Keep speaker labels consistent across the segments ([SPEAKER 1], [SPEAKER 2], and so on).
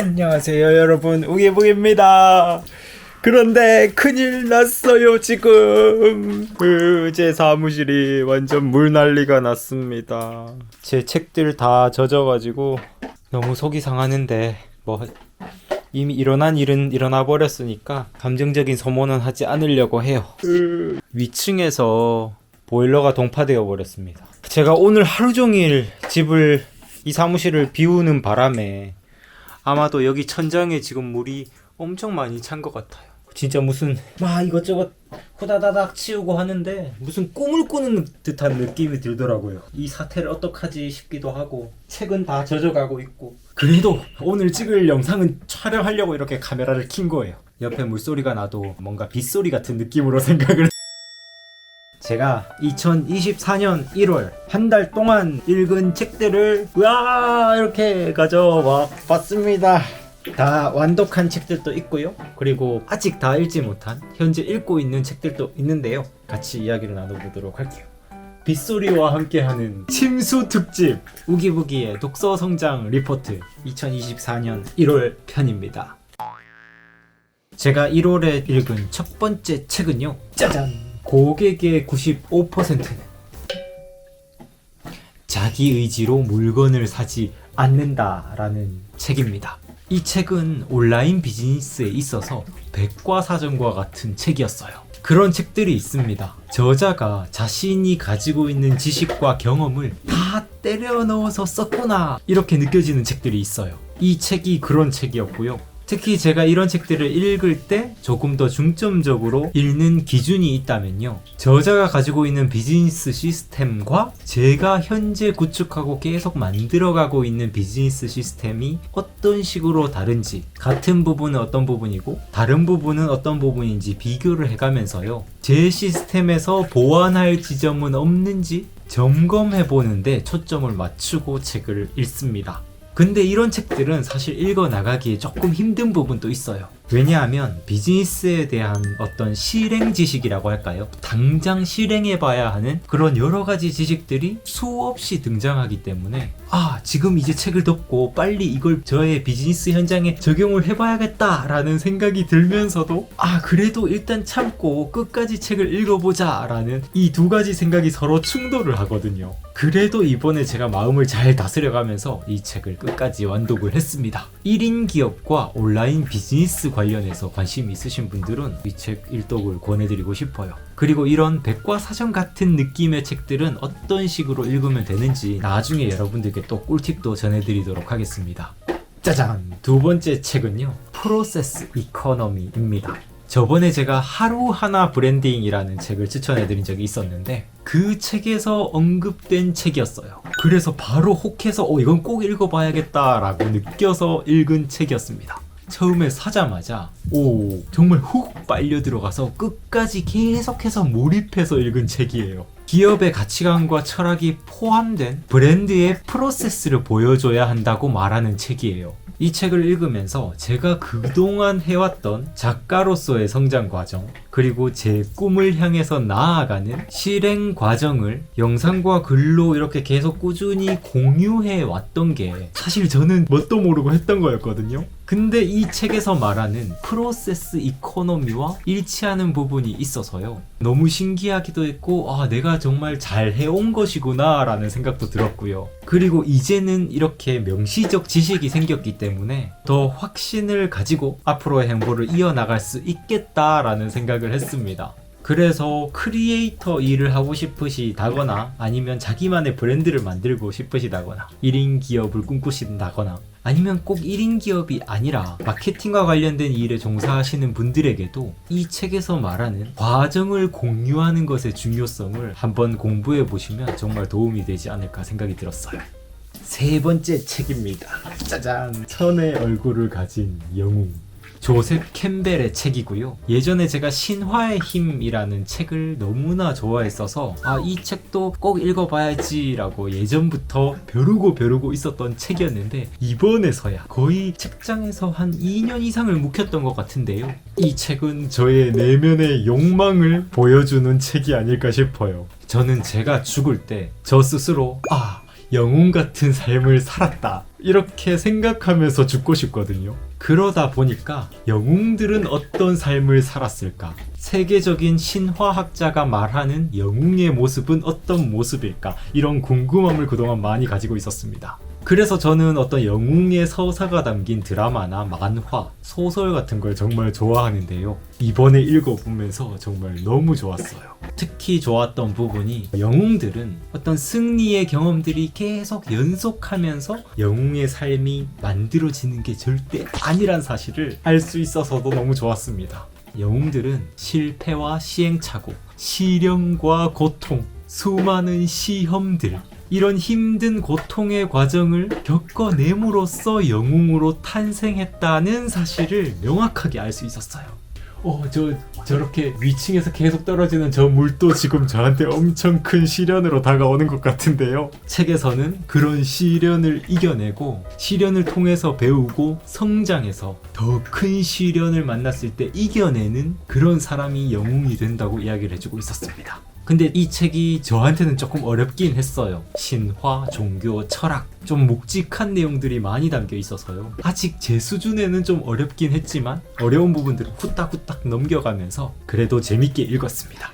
[SPEAKER 1] 안녕하세요 여러분. 우기부기입니다. 그런데 큰일 났어요 지금. 그, 제 사무실이 완전 물난리가 났습니다. 제 책들 다 젖어가지고 너무 속이 상하는데 뭐 이미 일어난 일은 일어나 버렸으니까 감정적인 소모는 하지 않으려고 해요. 위층에서 보일러가 동파되어 버렸습니다. 제가 오늘 하루 종일 집을 이 사무실을 비우는 바람에 아마도 여기 천장에 지금 물이 엄청 많이 찬 것 같아요. 진짜 무슨 막 이것저것 후다다닥 치우고 하는데 무슨 꿈을 꾸는 듯한 느낌이 들더라고요. 이 사태를 어떡하지 싶기도 하고 책은 다 젖어가고 있고 그래도 오늘 찍을 영상은 촬영하려고 이렇게 카메라를 킨 거예요. 옆에 물소리가 나도 뭔가 빗소리 같은 느낌으로 생각을 제가 2024년 1월 한 달 동안 읽은 책들을 와 이렇게 가져와 봤습니다. 다 완독한 책들도 있고요. 그리고 아직 다 읽지 못한 현재 읽고 있는 책들도 있는데요. 같이 이야기를 나눠보도록 할게요. 빗소리와 함께하는 침수 특집 우기부기의 독서 성장 리포트 2024년 1월 편입니다. 제가 1월에 읽은 첫 번째 책은요. 짜잔! 고객의 95%는 자기 의지로 물건을 사지 않는다라는 책입니다. 이 책은 온라인 비즈니스에 있어서 백과사전과 같은 책이었어요. 그런 책들이 있습니다. 저자가 자신이 가지고 있는 지식과 경험을 다 때려 넣어서 썼구나 이렇게 느껴지는 책들이 있어요. 이 책이 그런 책이었고요. 특히 제가 이런 책들을 읽을 때 조금 더 중점적으로 읽는 기준이 있다면요. 저자가 가지고 있는 비즈니스 시스템과 제가 현재 구축하고 계속 만들어가고 있는 비즈니스 시스템이 어떤 식으로 다른지, 같은 부분은 어떤 부분이고, 다른 부분은 어떤 부분인지 비교를 해가면서요. 제 시스템에서 보완할 지점은 없는지 점검해 보는데 초점을 맞추고 책을 읽습니다. 근데 이런 책들은 사실 읽어 나가기에 조금 힘든 부분도 있어요. 왜냐하면 비즈니스에 대한 어떤 실행 지식이라고 할까요? 당장 실행해 봐야 하는 그런 여러 가지 지식들이 수없이 등장하기 때문에 아, 지금 이제 책을 덮고 빨리 이걸 저의 비즈니스 현장에 적용을 해 봐야겠다라는 생각이 들면서도 아, 그래도 일단 참고 끝까지 책을 읽어 보자 라는 이 두 가지 생각이 서로 충돌을 하거든요. 그래도 이번에 제가 마음을 잘 다스려 가면서 이 책을 끝까지 완독을 했습니다. 1인 기업과 온라인 비즈니스 관 련해서 관심 있으신 분들은 이 책 일독을 권해드리고 싶어요. 그리고 이런 백과사전 같은 느낌의 책들은 어떤 식으로 읽으면 되는지 나중에 여러분들께 또 꿀팁도 전해드리도록 하겠습니다. 짜잔! 두 번째 책은요. 프로세스 이코노미입니다. 저번에 제가 하루하나 브랜딩이라는 책을 추천해드린 적이 있었는데 그 책에서 언급된 책이었어요. 그래서 바로 혹해서 어, 이건 꼭 읽어봐야겠다라고 느껴서 읽은 책이었습니다. 처음에 사자마자 오 정말 훅 빨려 들어가서 끝까지 계속해서 몰입해서 읽은 책이에요. 기업의 가치관과 철학이 포함된 브랜드의 프로세스를 보여줘야 한다고 말하는 책이에요. 이 책을 읽으면서 제가 그동안 해왔던 작가로서의 성장 과정, 그리고 제 꿈을 향해서 나아가는 실행 과정을 영상과 글로 이렇게 계속 꾸준히 공유해 왔던 게 사실 저는 뭣도 모르고 했던 거였거든요. 근데 이 책에서 말하는 프로세스 이코노미와 일치하는 부분이 있어서요. 너무 신기하기도 했고, 아, 내가 정말 잘 해온 것이구나 라는 생각도 들었고요. 그리고 이제는 이렇게 명시적 지식이 생겼기 때문에 더 확신을 가지고 앞으로의 행보를 이어나갈 수 있겠다라는 생각을 했습니다. 그래서 크리에이터 일을 하고 싶으시다거나 아니면 자기만의 브랜드를 만들고 싶으시다거나 1인 기업을 꿈꾸신다거나 아니면 꼭 1인 기업이 아니라 마케팅과 관련된 일에 종사하시는 분들에게도 이 책에서 말하는 과정을 공유하는 것의 중요성을 한번 공부해 보시면 정말 도움이 되지 않을까 생각이 들었어요. 세 번째 책입니다. 짜잔! 천의 얼굴을 가진 영웅. 조셉 캠벨의 책이고요. 예전에 제가 신화의 힘이라는 책을 너무나 좋아했어서 아 이 책도 꼭 읽어봐야지라고 예전부터 벼르고 벼르고 있었던 책이었는데 이번에서야 거의 책장에서 한 2년 이상을 묵혔던 것 같은데요. 이 책은 저의 내면의 욕망을 보여주는 책이 아닐까 싶어요. 저는 제가 죽을 때 저 스스로 아 영웅 같은 삶을 살았다. 이렇게 생각하면서 죽고 싶거든요. 그러다 보니까 영웅들은 어떤 삶을 살았을까? 세계적인 신화학자가 말하는 영웅의 모습은 어떤 모습일까? 이런 궁금함을 그동안 많이 가지고 있었습니다. 그래서 저는 어떤 영웅의 서사가 담긴 드라마나 만화, 소설 같은 걸 정말 좋아하는데요. 이번에 읽어보면서 정말 너무 좋았어요. 특히 좋았던 부분이 영웅들은 어떤 승리의 경험들이 계속 연속하면서 영웅의 삶이 만들어지는 게 절대 아니란 사실을 알 수 있어서도 너무 좋았습니다. 영웅들은 실패와 시행착오, 시련과 고통, 수많은 시험들, 이런 힘든 고통의 과정을 겪어냄으로써 영웅으로 탄생했다는 사실을 명확하게 알 수 있었어요. 어, 저, 저렇게 위층에서 계속 떨어지는 저 물도 지금 저한테 엄청 큰 시련으로 다가오는 것 같은데요. 책에서는 그런 시련을 이겨내고, 시련을 통해서 배우고, 성장해서 더 큰 시련을 만났을 때 이겨내는 그런 사람이 영웅이 된다고 이야기를 해주고 있었습니다. 근데 이 책이 저한테는 조금 어렵긴 했어요. 신화, 종교, 철학, 좀 묵직한 내용들이 많이 담겨 있어서요. 아직 제 수준에는 좀 어렵긴 했지만 어려운 부분들을 후딱후딱 넘겨가면서 그래도 재밌게 읽었습니다.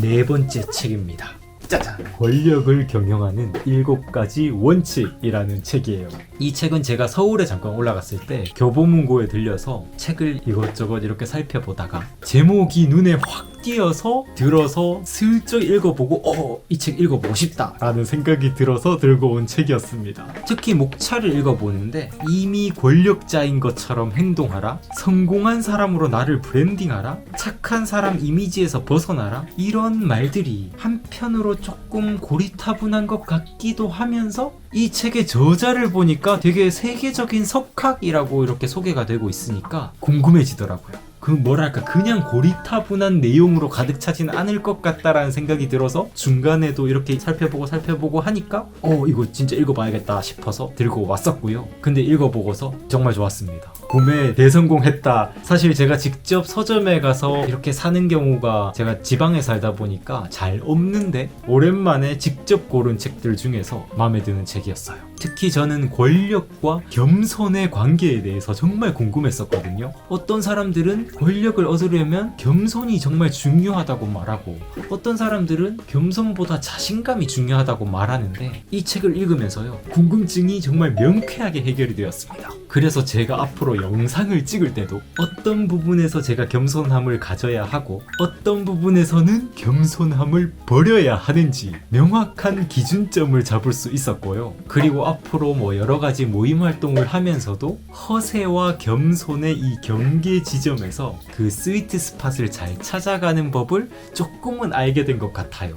[SPEAKER 1] 네 번째 책입니다. 짜잔! 권력을 경영하는 일곱 가지 원칙이라는 책이에요. 이 책은 제가 서울에 잠깐 올라갔을 때 교보문고에 들려서 책을 이것저것 이렇게 살펴보다가 제목이 눈에 확 띄어서 들어서 슬쩍 읽어보고 어, 이 책 읽어보고 싶다 라는 생각이 들어서 들고 온 책이었습니다. 특히 목차를 읽어보는데 이미 권력자인 것처럼 행동하라 성공한 사람으로 나를 브랜딩하라 착한 사람 이미지에서 벗어나라 이런 말들이 한편으로 조금 고리타분한 것 같기도 하면서 이 책의 저자를 보니까 되게 세계적인 석학이라고 이렇게 소개가 되고 있으니까 궁금해지더라고요. 그 뭐랄까 그냥 고리타분한 내용으로 가득 차진 않을 것 같다라는 생각이 들어서 중간에도 이렇게 살펴보고 살펴보고 하니까 어 이거 진짜 읽어봐야겠다 싶어서 들고 왔었고요. 근데 읽어보고서 정말 좋았습니다. 구매 대성공했다. 사실 제가 직접 서점에 가서 이렇게 사는 경우가 제가 지방에 살다 보니까 잘 없는데 오랜만에 직접 고른 책들 중에서 마음에 드는 책이었어요. 특히 저는 권력과 겸손의 관계에 대해서 정말 궁금했었거든요. 어떤 사람들은 권력을 얻으려면 겸손이 정말 중요하다고 말하고 어떤 사람들은 겸손보다 자신감이 중요하다고 말하는데 이 책을 읽으면서요. 궁금증이 정말 명쾌하게 해결이 되었습니다. 그래서 제가 앞으로 영상을 찍을 때도 어떤 부분에서 제가 겸손함을 가져야 하고 어떤 부분에서는 겸손함을 버려야 하는지 명확한 기준점을 잡을 수 있었고요. 그리고 앞으로 뭐 여러 가지 모임 활동을 하면서도 허세와 겸손의 이 경계 지점에서 그 스위트 스팟을 잘 찾아가는 법을 조금은 알게 된 것 같아요.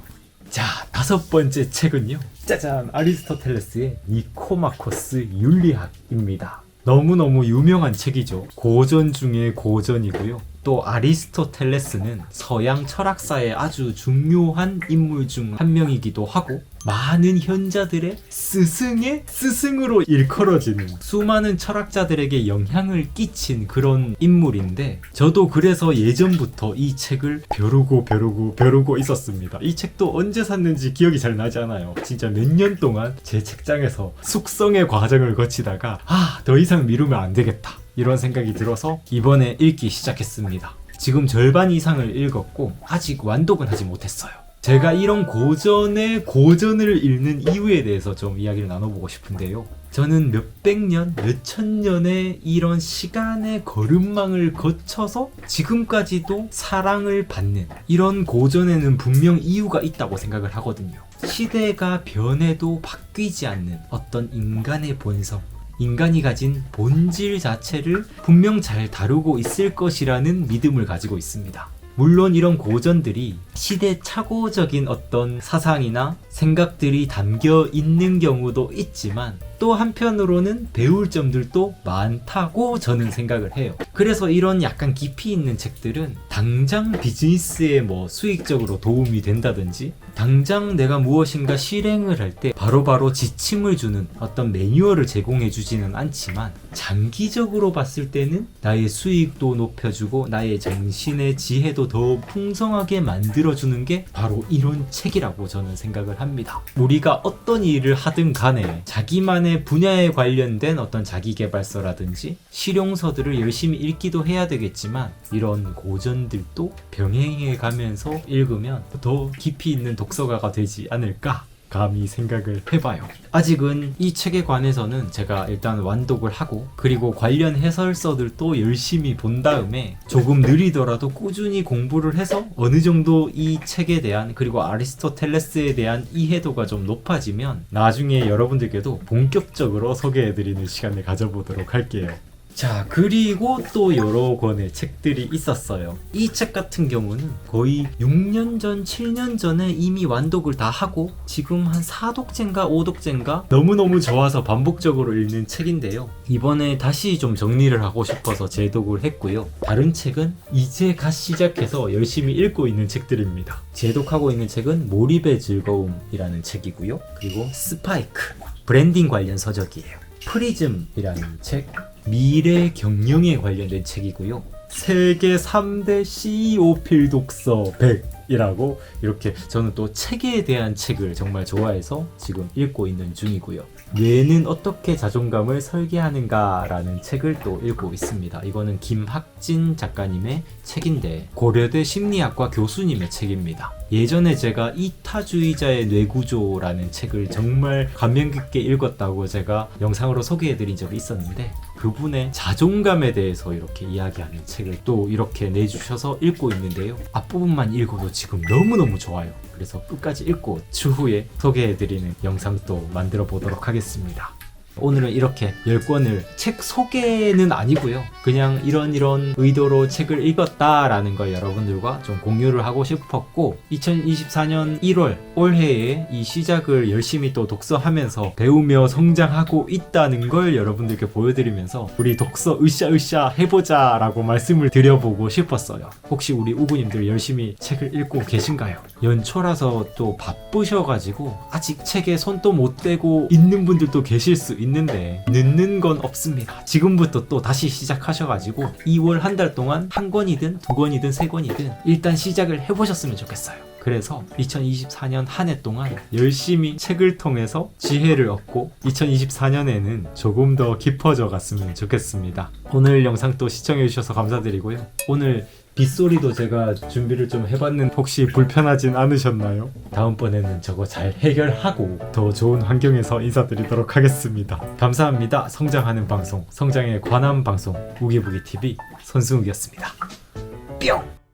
[SPEAKER 1] 자, 다섯 번째 책은요. 짜잔! 아리스토텔레스의 니코마코스 윤리학입니다. 너무너무 유명한 책이죠. 고전 중에 고전이고요. 또 아리스토텔레스는 서양 철학사의 아주 중요한 인물 중 한 명이기도 하고 많은 현자들의 스승의 스승으로 일컬어지는 수많은 철학자들에게 영향을 끼친 그런 인물인데 저도 그래서 예전부터 이 책을 벼르고 벼르고 벼르고 있었습니다. 이 책도 언제 샀는지 기억이 잘 나지 않아요. 진짜 몇 년 동안 제 책장에서 숙성의 과정을 거치다가 아, 더 이상 미루면 안 되겠다. 이런 생각이 들어서 이번에 읽기 시작했습니다. 지금 절반 이상을 읽었고 아직 완독은 하지 못했어요. 제가 이런 고전의 고전을 읽는 이유에 대해서 좀 이야기를 나눠보고 싶은데요. 저는 몇백 년, 몇천 년의 이런 시간의 걸음망을 거쳐서 지금까지도 사랑을 받는 이런 고전에는 분명 이유가 있다고 생각을 하거든요. 시대가 변해도 바뀌지 않는 어떤 인간의 본성, 인간이 가진 본질 자체를 분명 잘 다루고 있을 것이라는 믿음을 가지고 있습니다. 물론 이런 고전들이 시대착오적인 어떤 사상이나 생각들이 담겨 있는 경우도 있지만 또 한편으로는 배울 점들도 많다고 저는 생각을 해요. 그래서 이런 약간 깊이 있는 책들은 당장 비즈니스에 뭐 수익적으로 도움이 된다든지 당장 내가 무엇인가 실행을 할 때 바로바로 지침을 주는 어떤 매뉴얼을 제공해 주지는 않지만 장기적으로 봤을 때는 나의 수익도 높여주고 나의 정신의 지혜도 더 풍성하게 만들어주는 게 바로 이런 책이라고 저는 생각을 합니다. 우리가 어떤 일을 하든 간에 자기만의 분야에 관련된 어떤 자기개발서라든지 실용서들을 열심히 읽기도 해야 되겠지만 이런 고전들도 병행해 가면서 읽으면 더 깊이 있는 독 서가가 되지 않을까 감히 생각을 해봐요. 아직은 이 책에 관해서는 제가 일단 완독을 하고 그리고 관련 해설서들도 열심히 본 다음에 조금 느리더라도 꾸준히 공부를 해서 어느 정도 이 책에 대한 그리고 아리스토텔레스에 대한 이해도가 좀 높아지면 나중에 여러분들께도 본격적으로 소개해드리는 시간을 가져보도록 할게요. 자, 그리고 또 여러 권의 책들이 있었어요. 이 책 같은 경우는 거의 6년 전, 7년 전에 이미 완독을 다 하고 지금 한 4독째인가 5독째인가 너무너무 좋아서 반복적으로 읽는 책인데요. 이번에 다시 좀 정리를 하고 싶어서 재독을 했고요. 다른 책은 이제 갓 시작해서 열심히 읽고 있는 책들입니다. 재독하고 있는 책은 몰입의 즐거움이라는 책이고요. 그리고 스파이크, 브랜딩 관련 서적이에요. 프리즘이라는 책, 미래 경영에 관련된 책이고요. 세계 3대 CEO 필 독서 100 이라고 이렇게 저는 또 책에 대한 책을 정말 좋아해서 지금 읽고 있는 중이고요. 뇌는 어떻게 자존감을 설계하는가라는 책을 또 읽고 있습니다. 이거는 김학진 작가님의 책인데 고려대 심리학과 교수님의 책입니다. 예전에 제가 이타주의자의 뇌구조라는 책을 정말 감명 깊게 읽었다고 제가 영상으로 소개해드린 적이 있었는데 그분의 자존감에 대해서 이렇게 이야기하는 책을 또 이렇게 내주셔서 읽고 있는데요. 앞부분만 읽어도 지금 너무너무 좋아요. 그래서 끝까지 읽고 추후에 소개해드리는 영상도 만들어 보도록 하겠습니다. 오늘은 이렇게 10권을 책 소개는 아니고요. 그냥 이런 이런 의도로 책을 읽었다라는 걸 여러분들과 좀 공유를 하고 싶었고 2024년 1월 올해에 이 시작을 열심히 또 독서하면서 배우며 성장하고 있다는 걸 여러분들께 보여드리면서 우리 독서 으쌰으쌰 해보자 라고 말씀을 드려보고 싶었어요. 혹시 우리 우구님들 열심히 책을 읽고 계신가요? 연초라서 또 바쁘셔가지고 아직 책에 손도 못 대고 있는 분들도 계실 수 있는 데 늦는 건 없습니다. 지금부터 또 다시 시작하셔가지고 2월 한 달 동안 한 권이든 두 권이든 세 권이든 일단 시작을 해보셨으면 좋겠어요. 그래서 2024년 한 해 동안 열심히 책을 통해서 지혜를 얻고 2024년에는 조금 더 깊어져 갔으면 좋겠습니다. 오늘 영상 또 시청해 주셔서 감사드리고요. 오늘 빗소리도 제가 준비를 좀 해봤는데 혹시 불편하진 않으셨나요? 다음번에는 저거 잘 해결하고 더 좋은 환경에서 인사드리도록 하겠습니다. 감사합니다. 성장하는 방송, 성장에 관한 방송 우기부기TV 손승욱이었습니다. 뿅!